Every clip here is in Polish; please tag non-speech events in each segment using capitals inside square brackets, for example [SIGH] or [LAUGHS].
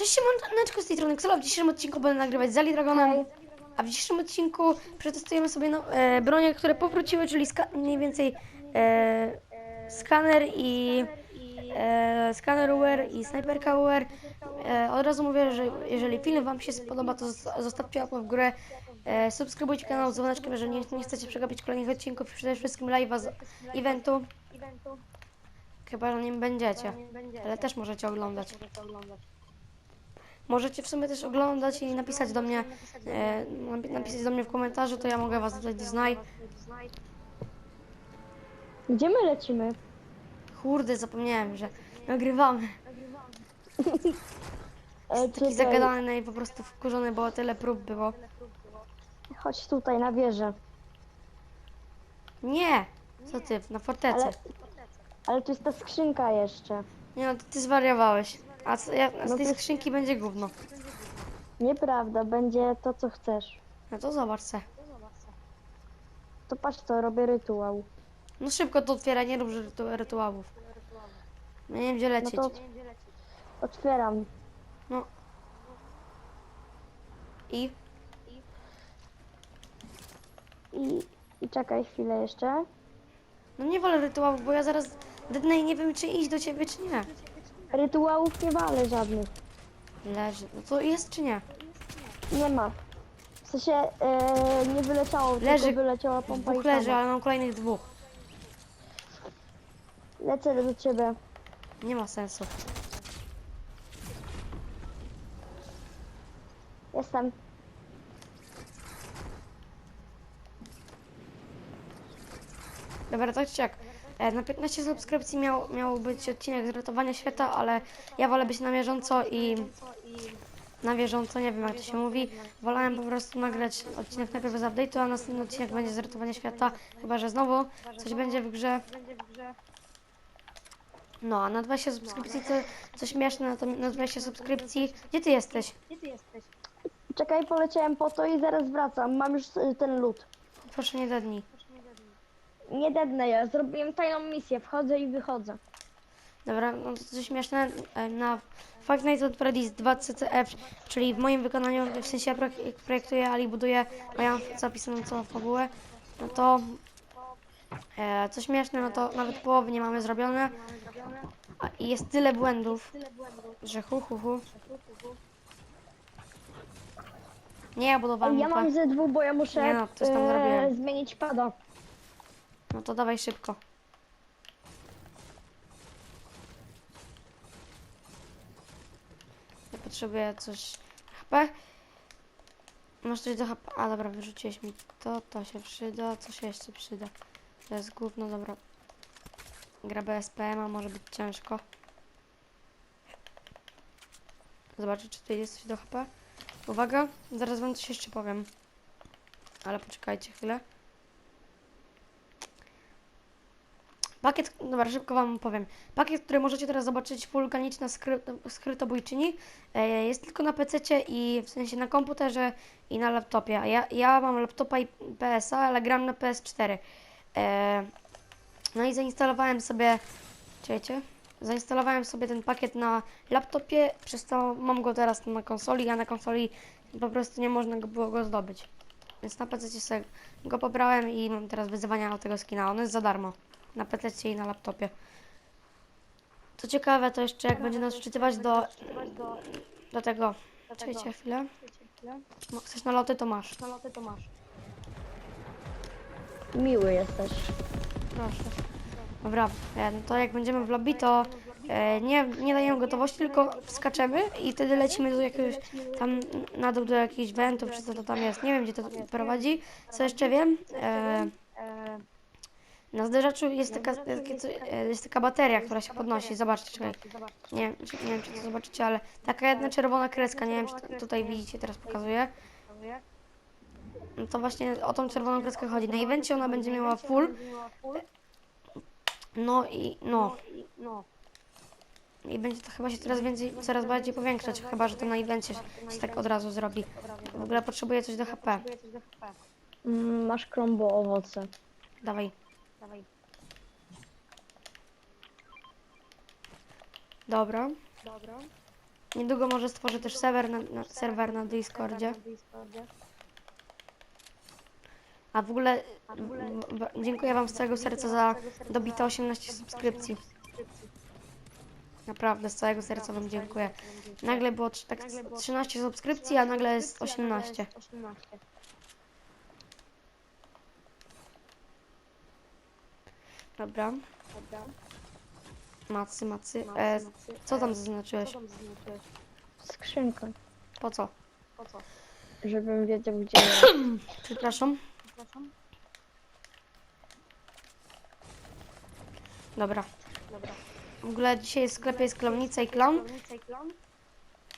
Cześć, siemaneczko z tej strony Xela. W dzisiejszym odcinku będę nagrywać z Ali Dragonem. A w dzisiejszym odcinku przetestujemy sobie no, e, bronie, które powróciły, czyli mniej więcej e, skaner i e, skaner UR i snajperka UR. E, od razu mówię, że jeżeli film Wam się spodoba, to zos- zostawcie łapę w górę. E, subskrybujcie kanał z dzwoneczkiem, jeżeli nie, nie chcecie przegapić kolejnych odcinków przede wszystkim live'a z eventu. Chyba, że nim będziecie, ale też możecie oglądać. Możecie w sumie też oglądać i napisać do mnie, e, napi- napisać do mnie w komentarzu, to ja mogę was dodać do znaj. Gdzie my lecimy? Kurde, zapomniałem, że nagrywamy. [LAUGHS] E, Taki czekaj, zagadany i po prostu wkurzony, bo tyle prób było. Chodź tutaj na wieżę. Nie! Co ty, na fortecy. Ale, ale tu jest ta skrzynka jeszcze. Nie no, to ty zwariowałeś. A co, ja, z No tej to- skrzynki będzie gówno. Nieprawda, będzie to co chcesz. No to zobacz se. To patrz co, robię rytuał. No szybko to otwieraj, nie rób rytu- rytuałów. Ja nie wiem gdzie No lecieć. to otwieram. No. I? I, I czekaj chwilę jeszcze. No nie wolę rytuałów, bo ja zaraz dednę i nie wiem czy iść do ciebie czy nie. Rytuałów nie walę żadnych. Leży. No to jest czy nie? Nie ma. W sensie e, nie wyleciało, Leży. tylko wyleciała pompa Dwóch i leży, sama. ale mam kolejnych dwóch. Lecę do ciebie. Nie ma sensu. Jestem. Dobra, to jak. E, Na 15 subskrypcji miał, miał być odcinek z ratowania świata, ale ja wolę być na bieżąco i na bieżąco, nie wiem jak to się mówi. Wolałem po prostu nagrać odcinek najpierw z update'u, a następny odcinek będzie z ratowania świata, chyba że znowu coś będzie w grze. No, a na 20 subskrypcji to co śmieszne, na, to, na 20 subskrypcji. Gdzie ty jesteś? Czekaj, poleciałem po to i zaraz wracam. Mam już y, ten lód. Proszę nie dadnij. Nie dednę ja, zrobiłem tajną misję. Wchodzę i wychodzę. Dobra, no to coś śmieszne, e, na Five Nights at Freddy's 2 CCF, czyli w moim wykonaniu, w sensie ja projek- projektuję, Ali buduje, a ja mam zapisaną całą fabułę, no to e, co śmieszne, no to nawet połowy nie mamy zrobione a, i jest tyle błędów, że hu hu hu. Nie, ja budowałam Ja mam ze dwóch, bo ja muszę Nie no, coś tam e, zrobiłem. zmienić pada. No to dawaj szybko. Ja potrzebuję coś HP. Masz coś do HP? A dobra, wyrzuciłeś mi to, to się przyda. Co się jeszcze przyda? To jest gówno, dobra. Gra BSPM, a może być ciężko. Zobaczę, czy tu jest coś do HP. Uwaga, zaraz wam coś jeszcze powiem. Ale poczekajcie chwilę. Pakiet, dobra, szybko wam powiem. Pakiet, który możecie teraz zobaczyć, wulkaniczna skry, skrytobójczyni, e, jest tylko na PC i w sensie na komputerze i na laptopie. Ja, ja mam laptopa i PS-a, ale gram na PS4. E, no i zainstalowałem sobie, czekajcie, zainstalowałem sobie ten pakiet na laptopie, przez to mam go teraz na konsoli, a na konsoli po prostu nie można go było go zdobyć. Więc na PC sobie go pobrałem i mam teraz wyzwania o tego skina. On jest za darmo na PC i na laptopie. Co ciekawe, to jeszcze jak będzie nas wczytywać do, do tego. Czekajcie chwilę. Chcesz na loty, to masz. Miły jesteś. Proszę. Dobra, e, no to jak będziemy w lobby, to e, nie, nie dajemy gotowości, tylko skaczemy i wtedy lecimy do jakiegoś tam na dół do jakichś wentów, czy co to tam jest. Nie wiem, gdzie to prowadzi. Co jeszcze wiem? E, na zderzaczu jest taka, jest taka bateria, która się podnosi. Zobaczcie, czekaj. Nie, wiem, czy- nie wiem, czy to zobaczycie, ale taka jedna czerwona kreska, nie wiem, czy tutaj widzicie, teraz pokazuję. No to właśnie o tą czerwoną kreskę chodzi. Na evencie ona będzie miała full. No i no. I będzie to chyba się coraz więcej, coraz bardziej powiększać, chyba że to na evencie się tak od razu zrobi. W ogóle potrzebuję coś do HP. Mm, masz krombo owoce. Dawaj. Dobra. Niedługo może stworzę też serwer na, na, serwer na Discordzie. A w ogóle w- dziękuję Wam z całego serca za dobite 18 subskrypcji. Naprawdę, z całego serca Wam dziękuję. Nagle było tak 13 subskrypcji, a nagle jest 18. Dobra. Macy, macy. E, co tam zaznaczyłeś? Skrzynka. Po co? Żebym wiedział gdzie jest. [COUGHS] Przepraszam. Dobra. W ogóle dzisiaj w sklepie jest klownica i klon.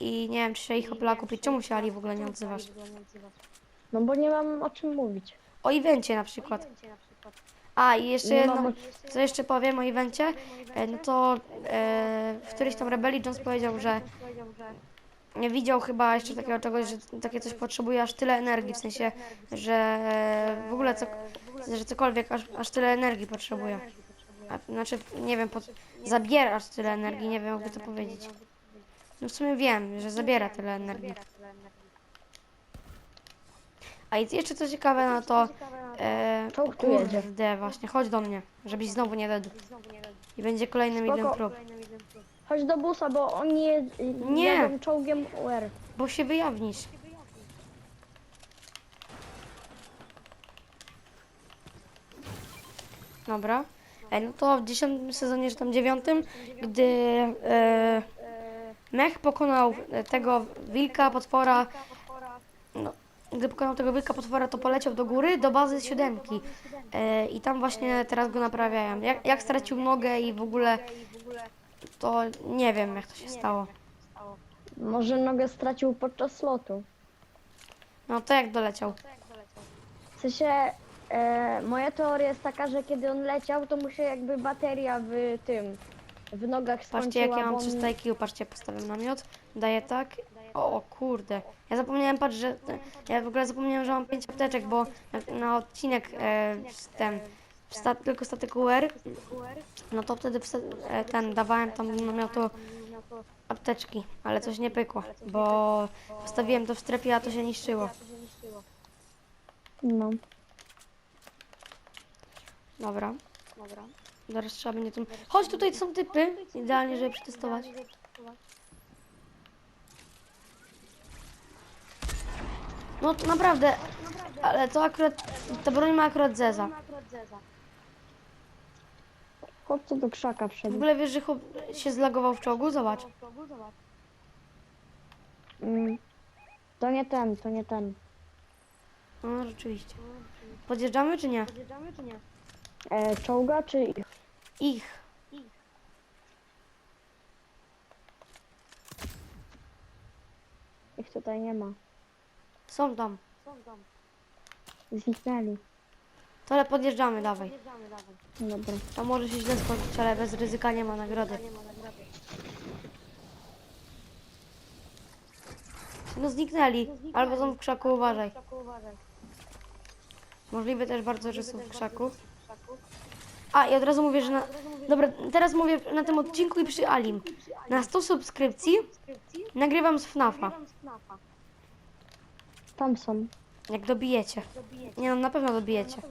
I nie wiem, czy się ich opla kupić. Czemu się Ali w ogóle nie odzywasz? No bo nie mam o czym mówić. O evencie na przykład. A i jeszcze Nie jedno, mam co jeszcze powiem o evencie, e, no to e, w którejś tam rebelii Jones powiedział, że nie widział chyba jeszcze takiego czegoś, że takie coś potrzebuje aż tyle energii, w sensie, że e, w ogóle co, że cokolwiek aż, aż tyle energii potrzebuje. A, znaczy, nie wiem, pod, zabiera aż tyle energii, nie wiem jakby to powiedzieć. No w sumie wiem, że zabiera tyle energii. A jeszcze co ciekawe, no to e, Czołg tu jedzie. kurde, właśnie, chodź do mnie, żebyś znowu nie dedł. I będzie kolejny Spoko. milion prób. Chodź do busa, bo oni je, Nie. jadą czołgiem UR. Bo się wyjawnisz. Dobra. E, no to w dziesiątym sezonie, czy tam dziewiątym, gdy e, mech pokonał e, tego wilka, potwora, no, gdy pokonał tego wilka, potwora, to poleciał do góry, do bazy siódemki. E, I tam właśnie teraz go naprawiają. Jak, jak stracił nogę i w ogóle, to nie wiem, jak to się stało. Może nogę stracił podczas lotu. No to jak doleciał? W sensie, e, moja teoria jest taka, że kiedy on leciał, to mu się jakby bateria w tym, w nogach skończyła. Patrzcie, jak ja bo mam on- 300 IQ, patrzcie, postawiam namiot, daję tak. O, kurde. Ja zapomniałem, patrz, że. Ja w ogóle zapomniałem, że mam 5 apteczek, bo na, na odcinek e, ten. Sta, tylko statek UR, no to wtedy e, ten dawałem tam do namiotu apteczki, ale coś nie pykło, bo postawiłem to w strefie, a to się niszczyło. No. Dobra. Zaraz trzeba będzie tym. Chodź, tutaj są typy. Idealnie, żeby przetestować. No to naprawdę, ale to akurat, ta broń ma akurat zeza. Chłopcu do krzaka W wszedł. ogóle wiesz, że chłop się zlagował w czołgu? Zobacz. Mm. To nie ten, to nie ten. No rzeczywiście. Podjeżdżamy czy nie? E, czołga czy ich? Ich. Ich tutaj nie ma. Są tam. Zniknęli. To ale podjeżdżamy, dawaj. Dobra. To może się źle skończyć, ale bez ryzyka nie ma nagrody. No zniknęli. Albo są w krzaku, uważaj. Możliwe też bardzo, że są w krzaku. A, i od razu mówię, że na... Dobra, teraz mówię na tym odcinku i przy Alim. Na 100 subskrypcji nagrywam z FNAFa. Tam są. Jak dobijecie. Nie no, na pewno dobijecie.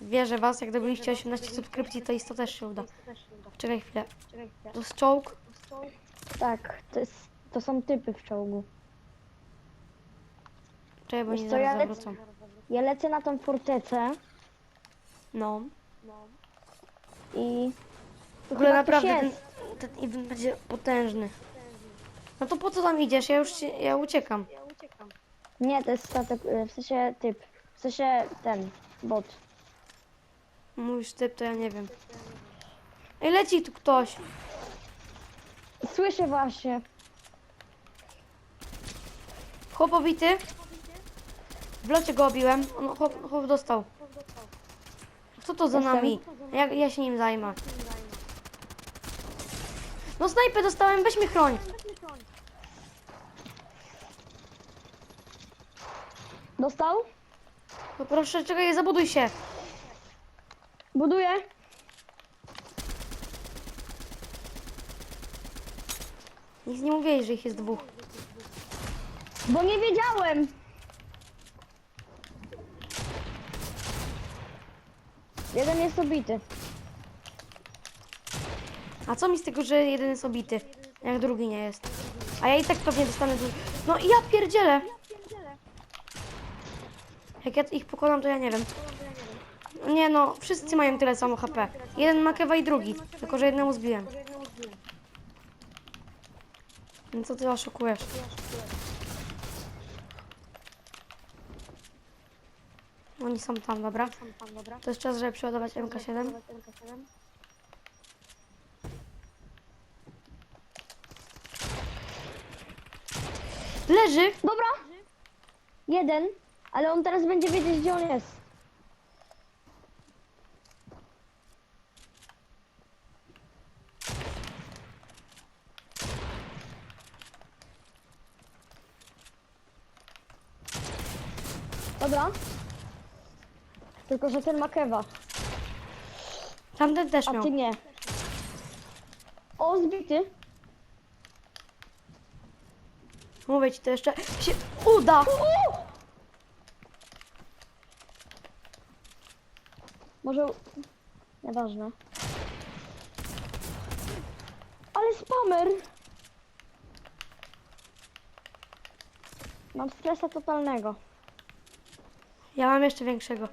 Wierzę was, jak dobiliście 18 subskrypcji, to isto też się uda. Czekaj chwilę. To jest czołg. Tak, to, jest, to są typy w czołgu. Czekaj, bo Wiesz oni co, ja zaraz lec- zawrócą. Ja lecę na tą fortecę No. i... W ogóle naprawdę ten, ten event będzie potężny. No to po co tam idziesz? Ja już się, ja uciekam. Nie, to jest statek, e, w sensie typ. W sensie ten, bot. Mówisz typ, to ja nie wiem. Ej, leci tu ktoś. Słyszę właśnie. Chłop obity. W locie go obiłem. On, chłop, chłop dostał. Co to za Jestem. nami? Ja, ja się nim zajmę. No snajpę dostałem, weź mnie chroń. Dostał? No proszę, czekaj, zabuduj się. Buduję. Nic nie mówiłeś, że ich jest dwóch. Bo nie wiedziałem! Jeden jest obity. A co mi z tego, że jeden jest obity, jak drugi nie jest? A ja i tak pewnie dostanę drugi. No i ja pierdzielę! Jak ja ich pokonam, to ja nie wiem. Nie no, wszyscy mają tyle samo HP. Jeden ma kewa i drugi, tylko że jednemu zbiłem. No co ty oszukujesz? Oni są tam, dobra? To jest czas, żeby przeładować MK7. Leży! Dobra! Jeden, ale on teraz będzie wiedzieć, gdzie on jest. Dobra. Tylko, że ten ma kewa, Tamten też a miał. ty nie. O, zbity. Mówię ci, to jeszcze się uda! Może... Nieważne. Ale spamer! Mam stresa totalnego. Ja mam jeszcze większego.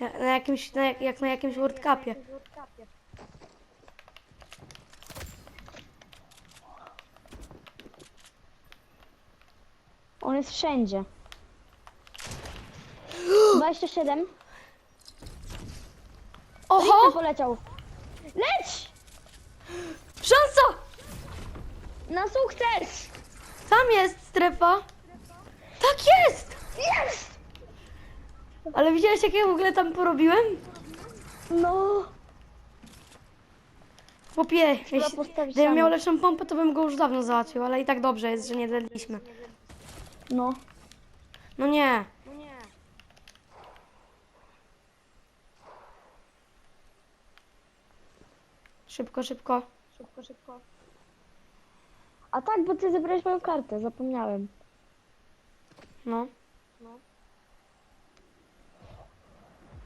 Ja, na jakimś, na, jak- na jakimś World Cupie. On jest wszędzie. [GASPS] 27. Oho! Oho! poleciał. Leć! Szansa! Na sukces! Tam jest strefa! Tak jest! Jest! Ale widziałeś, jak ja w ogóle tam porobiłem? No. Jeśli postawić gdybym miał lepszą pompę, to bym go już dawno załatwił, ale i tak dobrze jest, że nie daliśmy. No. No nie. Szybko, szybko. Szybko, szybko. A tak, bo ty zebrałeś moją kartę, zapomniałem. No.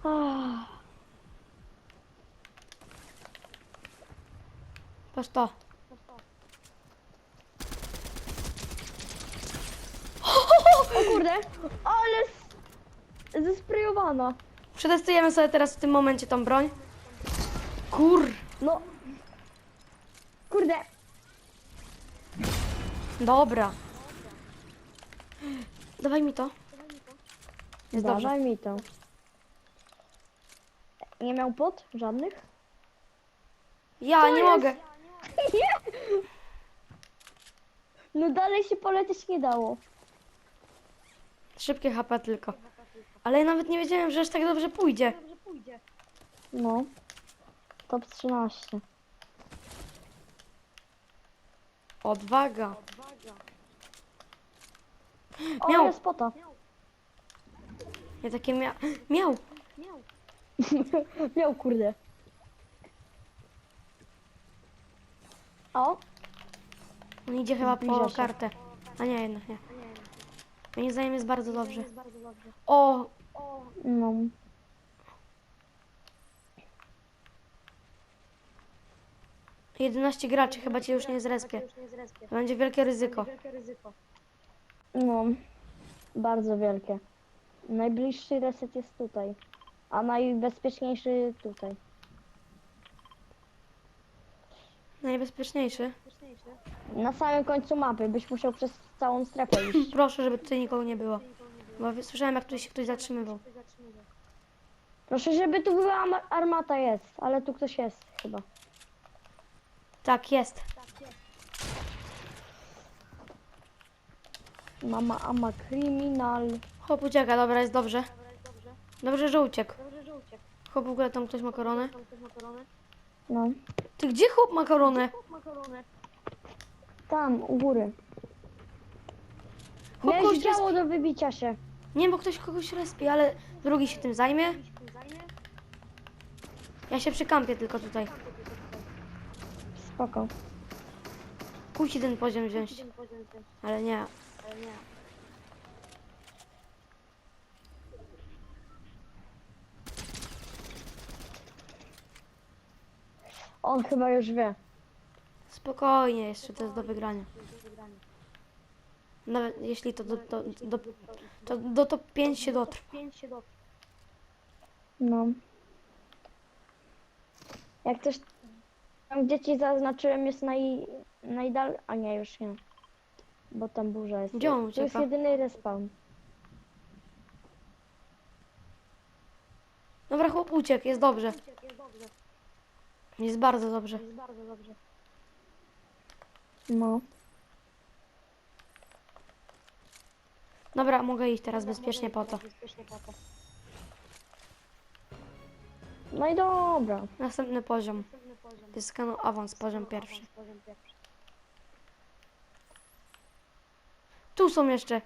Ah. Patrz to. O kurde! Ale s- zesprejowana. Przetestujemy sobie teraz w tym momencie tą broń. Kur. No. Kurde. Dobra. Dawaj mi to. Jest dobrze. Dawaj mi to. Nie miał pot? Żadnych? Ja nie mogę. Nie! [LAUGHS] No dalej się polecieć nie dało. Szybkie HP tylko. Ale ja nawet nie wiedziałem, że aż tak dobrze pójdzie. No. Top 13. Odwaga. O, Miał. jest. Ja takie mia... Miał. Miał kurde. O, On idzie chyba Zbliża po się. kartę. A nie, jednak nie. Moim zdaniem jest bardzo dobrze. O, no. Jedenaście graczy chyba cię już nie zrespie. Będzie wielkie ryzyko. No. Bardzo wielkie. Najbliższy reset jest tutaj. A najbezpieczniejszy tutaj. Najbezpieczniejszy. Na samym końcu mapy byś musiał przez całą strefę iść. [CLEARS THROAT] Proszę, żeby tutaj nikogo nie było. Bo słyszałem, jak tu się ktoś zatrzymywał. Proszę, żeby tu była armata jest, ale tu ktoś jest chyba. Tak, jest. Mama ama kryminal. Chłop ucieka, dobra, jest dobrze. Dobrze, że uciekł. Chłop w ogóle tam ktoś ma koronę. No. Ty gdzie chłop ma koronę? Tam, u góry. Chłop Miałeś kogoś działo do wybicia się. Nie, bo ktoś kogoś respi, ale drugi się tym zajmie. Ja się przykampię tylko tutaj. Spoko. Ci ten poziom wziąć. Ale nie. On chyba już wie. Spokojnie, jeszcze to jest do wygrania. Nawet jeśli to do, do, do, to do top 5 się dotrwa. No. Jak też tam gdzie ci zaznaczyłem jest naj, najdal... A nie, już nie. Bo tam burza jest. Gdzie on To jest ucieka? jedyny respawn. Dobra, chłop uciekł, jest dobrze. Jest bardzo dobrze. No. Dobra, mogę iść teraz bezpiecznie po to. No i dobra. Następny poziom. Zyskano awans, poziom pierwszy. Tu są jeszcze.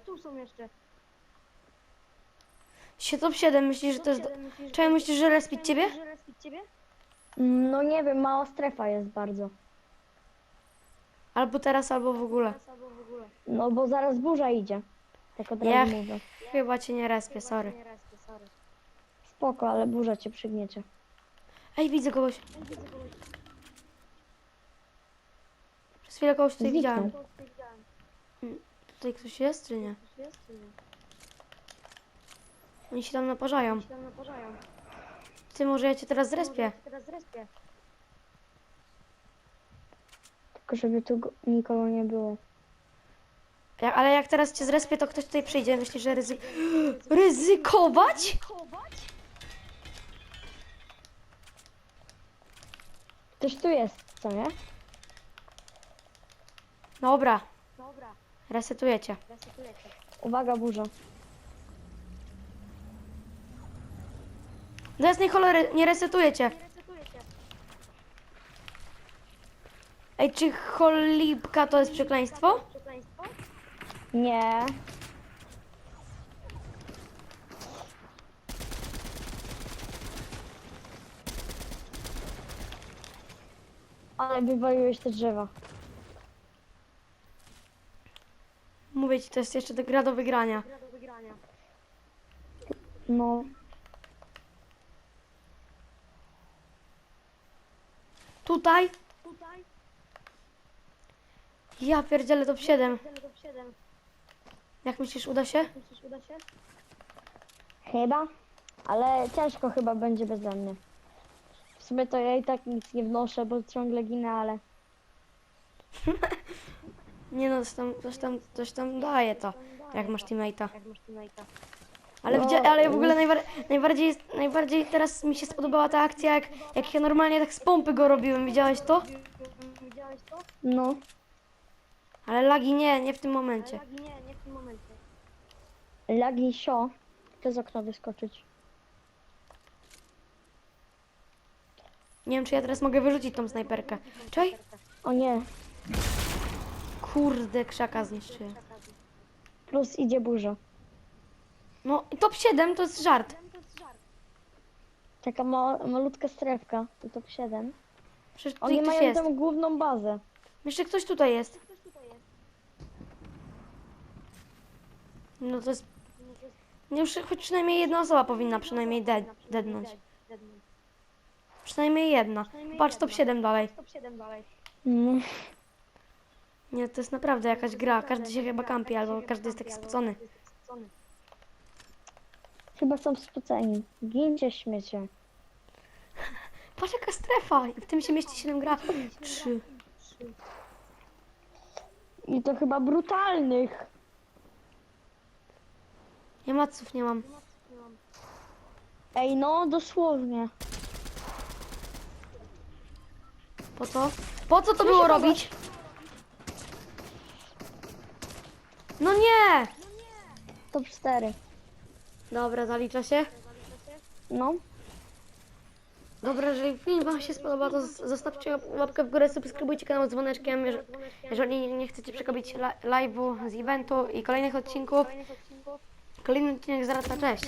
Sie top 7, myślisz, że to jest... Do... Czemu myślisz, że respić ciebie? No nie wiem, mała strefa jest bardzo. Albo teraz, albo w ogóle. No bo zaraz burza idzie. Tak od razu Ja mówię. chyba cię nie respię, sorry. Spoko, ale burza cię przygniecie. Ej, widzę kogoś. Przez chwilę kogoś tutaj Zniknął. widziałem. Tutaj ktoś jest, czy nie? Oni się tam naparzają. Ty, może ja cię teraz zrespię. Tylko żeby tu go- nikogo nie było. Ja, ale jak teraz cię zrespię, to ktoś tutaj przyjdzie. Myślisz, że ryzy... [GASPS] ryzykować? Ktoś tu jest, co nie? Dobra. Resetuję cię. Uwaga, burza. Do jasnej cholery, nie resetuję cię. Ej, czy cholipka to jest przekleństwo? Nie. Ale wywaliłeś te drzewa. Ci, to jest jeszcze do- gra do wygrania. No. Tutaj? Ja pierdzielę top 7. Jak myślisz, uda się? Chyba. Ale ciężko chyba będzie beze mnie. W sumie to ja i tak nic nie wnoszę, bo ciągle ginę, ale... [LAUGHS] Nie no, coś tam, coś tam, coś tam daje to, jak masz teammate'a. Ale, No, ale w ogóle no. najbar- najbardziej, najbardziej teraz mi się spodobała ta akcja, jak, jak ja normalnie tak z pompy go robiłem, widziałeś to? No. Ale lagi nie, nie w tym momencie. Lagi sio. Chcę z okna wyskoczyć. Nie wiem, czy ja teraz mogę wyrzucić tą snajperkę. Czekaj. O nie. Kurde, krzaka zniszczyłem. Plus idzie burza. No, i top 7 to jest żart. Taka ma malutka strefka. To top 7. Przecież tutaj Oni ktoś mają jest. tam główną bazę. Jeszcze ktoś tutaj jest. No to jest... Nie, Już choć przynajmniej jedna osoba powinna przynajmniej de dednąć. Przynajmniej jedna. Patrz, top 7 dalej. No. Nie, to jest naprawdę jakaś gra. Każdy się chyba kampi, albo każdy jest taki spocony. Chyba są spoceni. Gincie śmiecie. [LAUGHS] Patrz jaka strefa! W tym się mieści 7 gra. 3. I to chyba brutalnych. Ja maców nie mam. Ej, no dosłownie. Po co? Po co to było robić? No nie! Top 4. Dobra, zalicza się. No. Dobra, jeżeli film Wam się spodoba, to z- zostawcie łapkę w górę, subskrybujcie kanał z dzwoneczkiem, jeż- jeżeli nie chcecie przegapić li- live'u z eventu i kolejnych odcinków. Kolejny odcinek zaraz na cześć.